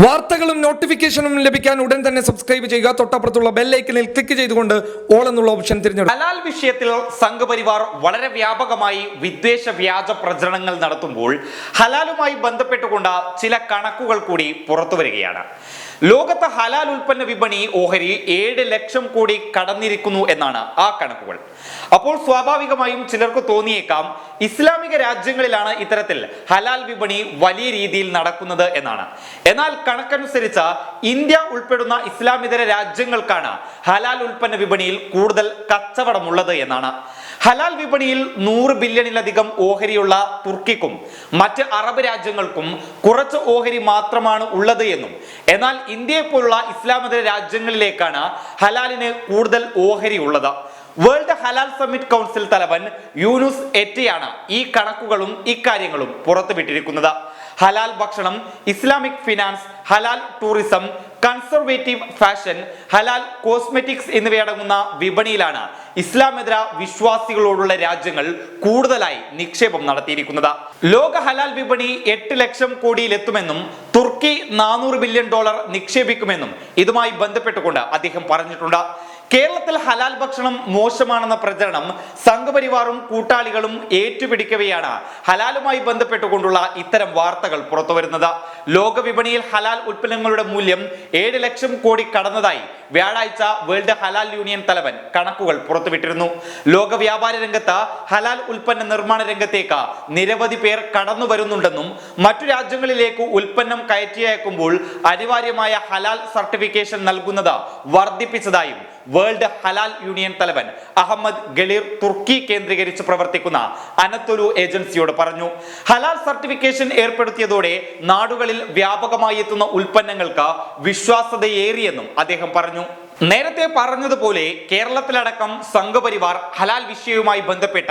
വാർത്തകളും നോട്ടിഫിക്കേഷനും ലഭിക്കാൻ ഉടൻ തന്നെ സബ്സ്ക്രൈബ് ചെയ്യുക. തൊട്ടപ്പുറത്തുള്ള ബെല്ലൈക്കനിൽ ക്ലിക്ക് ചെയ്തുകൊണ്ട് ഓൾ എന്നുള്ള ഓപ്ഷൻ തിരഞ്ഞെടുക്കുക. ഹലാൽ വിഷയത്തിൽ സംഘപരിവാർ വളരെ വ്യാപകമായി വിദ്വേഷ വ്യാജ പ്രചരണങ്ങൾ നടത്തുമ്പോൾ ഹലാലുമായി ബന്ധപ്പെട്ടുകൊണ്ട് ചില കണക്കുകൾ കൂടി പുറത്തു വരികയാണ്. ലോകത്തെ ഹലാൽ ഉൽപ്പന്ന വിപണി ഓഹരി ഏഴ് ലക്ഷം കോടി കടന്നിരിക്കുന്നു എന്നാണ് ആ കണക്കുകൾ. അപ്പോൾ സ്വാഭാവികമായും ചിലർക്ക് തോന്നിയേക്കാം ഇസ്ലാമിക രാജ്യങ്ങളിലാണ് ഇത്തരത്തിൽ ഹലാൽ വിപണി വലിയ രീതിയിൽ നടക്കുന്നത് എന്നാണ്. എന്നാൽ കണക്കനുസരിച്ച് ഇന്ത്യ ഉൾപ്പെടുന്ന ഇസ്ലാമിതര രാജ്യങ്ങൾക്കാണ് ഹലാൽ ഉൽപ്പന്ന വിപണിയിൽ കൂടുതൽ കച്ചവടമുള്ളത് എന്നാണ്. ഹലാൽ വിപണിയിൽ നൂറ് ബില്യണിലധികം ഓഹരിയുള്ള തുർക്കിക്കും മറ്റ് അറബ് രാജ്യങ്ങൾക്കും കുറച്ച് ഓഹരി മാത്രമാണ് ഉള്ളത് എന്നും. എന്നാൽ ഇന്ത്യയെ പോലുള്ള ഇസ്ലാമിതര രാജ്യങ്ങളിലേക്കാണ് ഹലാലിന് കൂടുതൽ ഓഹരി ഉള്ളത്. വേൾഡ് ഹലാൽ സമ്മിറ്റ് കൗൺസിൽ തലവൻ യൂനുസ് എറ്റയാണ് ഈ കണക്കുകളും ഇക്കാര്യങ്ങളും പുറത്തുവിട്ടിരിക്കുന്നത്. ഹലാൽ ഭക്ഷണം ഇസ്ലാമിക് ഫിനാൻസ് ഹലാൽ ടൂറിസം കൺസർവേറ്റീവ് ഫാഷൻ ഹലാൽ കോസ്മെറ്റിക്സ് എന്നിവയടങ്ങുന്ന വിപണിയിലാണ് ഇസ്ലാമേതര വിശ്വാസികളോടുള്ള രാജ്യങ്ങൾ കൂടുതലായി നിക്ഷേപം നടത്തിയിരിക്കുന്നത്. ലോക ഹലാൽ വിപണി എട്ട് ലക്ഷം കോടിയിലെത്തുമെന്നും തുർക്കി നാനൂറ് ബില്യൺ ഡോളർ നിക്ഷേപിക്കുമെന്നും ഇതുമായി ബന്ധപ്പെട്ടുകൊണ്ട് അദ്ദേഹം പറഞ്ഞിട്ടുണ്ട്. കേരളത്തിൽ ഹലാൽ ഭക്ഷണം മോശമാണെന്ന പ്രചരണം സംഘപരിവാറും കൂട്ടാളികളും ഏറ്റുപിടിക്കവെയാണ്. ഹലാലുമായി ബന്ധപ്പെട്ടുകൊണ്ടുള്ള ഇത്തരം വാർത്തകൾ പുറത്തുവരുന്നത് ലോകവിപണിയിൽ ഹലാൽ ഉൽപ്പന്നങ്ങളുടെ മൂല്യം ഏഴ് ലക്ഷം കോടി കടന്നതായി വ്യാഴാഴ്ച വേൾഡ് ഹലാൽ യൂണിയൻ തലവൻ കണക്കുകൾ പുറത്തുവിട്ടിരുന്നു. ലോക വ്യാപാര രംഗത്ത് ഹലാൽ ഉൽപ്പന്ന നിർമ്മാണ രംഗത്തേക്ക് നിരവധി പേർ കടന്നു വരുന്നുണ്ടെന്നും മറ്റു രാജ്യങ്ങളിലേക്ക് ഉൽപ്പന്നം കയറ്റി അയക്കുമ്പോൾ അനിവാര്യമായ ഹലാൽ സർട്ടിഫിക്കേഷൻ നൽകുന്നത് വർദ്ധിപ്പിച്ചതായും വേൾഡ് ഹലാൽ യൂണിയൻ തലവൻ അഹമ്മദ് ഗളീർ തുർക്കി കേന്ദ്രീകരിച്ച് പ്രവർത്തിക്കുന്ന അനത്തൊരു ഏജൻസിയോട് പറഞ്ഞു ഹലാൽ സർട്ടിഫിക്കേഷൻ ഏർപ്പെടുത്തിയതോടെ നാടുകളിൽ വ്യാപകമായി എത്തുന്ന ഉൽപ്പന്നങ്ങൾക്ക് വിശ്വാസതയേറിയെന്നും അദ്ദേഹം പറഞ്ഞു. നേരത്തെ പറഞ്ഞതുപോലെ കേരളത്തിലടക്കം സംഘപരിവാർ ഹലാൽ വിഷയവുമായി ബന്ധപ്പെട്ട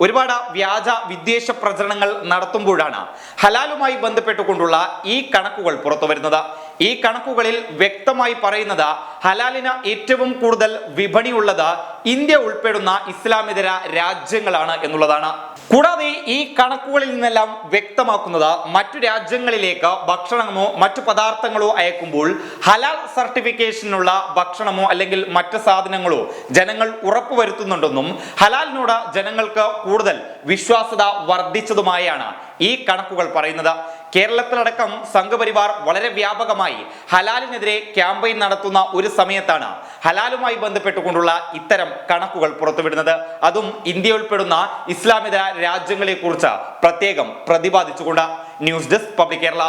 ഒരുപാട് വ്യാജ വിദ്വേഷ പ്രചരണങ്ങൾ നടത്തുമ്പോഴാണ് ഹലാലുമായി ബന്ധപ്പെട്ടുകൊണ്ടുള്ള ഈ കണക്കുകൾ പുറത്തു വരുന്നത് ഈ കണക്കുകളിൽ വ്യക്തമായി പറയുന്നത് ഹലാലിന് ഏറ്റവും കൂടുതൽ വിപണിയുള്ളത് ഇന്ത്യ ഉൾപ്പെടുന്ന ഇസ്ലാമിതര രാജ്യങ്ങളാണ് എന്നുള്ളതാണ്. കൂടാതെ ഈ കണക്കുകളിൽ നിന്നെല്ലാം വ്യക്തമാക്കുന്നത് മറ്റു രാജ്യങ്ങളിലേക്ക് ഭക്ഷണമോ മറ്റു പദാർത്ഥങ്ങളോ അയക്കുമ്പോൾ ഹലാൽ സർട്ടിഫിക്കേഷനുള്ള ഭക്ഷണമോ അല്ലെങ്കിൽ മറ്റു സാധനങ്ങളോ ജനങ്ങൾ ഉറപ്പുവരുത്തുന്നുണ്ടെന്നും ഹലാലിനോട് ജനങ്ങൾക്ക് കൂടുതൽ വിശ്വാസത വർദ്ധിച്ചതുമായാണ് ഈ കണക്കുകൾ പറയുന്നത്. കേരളത്തിലടക്കം സംഘപരിവാർ വളരെ വ്യാപകമായി ഹലാലിനെതിരെ ക്യാമ്പയിൻ നടത്തുന്ന ഒരു സമയത്താണ് ഹലാലുമായി ബന്ധപ്പെട്ടുകൊണ്ടുള്ള ഇത്തരം കണക്കുകൾ പുറത്തുവിടുന്നത്. അതും ഇന്ത്യ ഉൾപ്പെടുന്ന ഇസ്ലാമിക രാജ്യങ്ങളെക്കുറിച്ച് പ്രത്യേകം പ്രതിപാദിച്ചുകൊണ്ട് ന്യൂസ് ഡെസ്ക് പബ്ലിക് കേരള.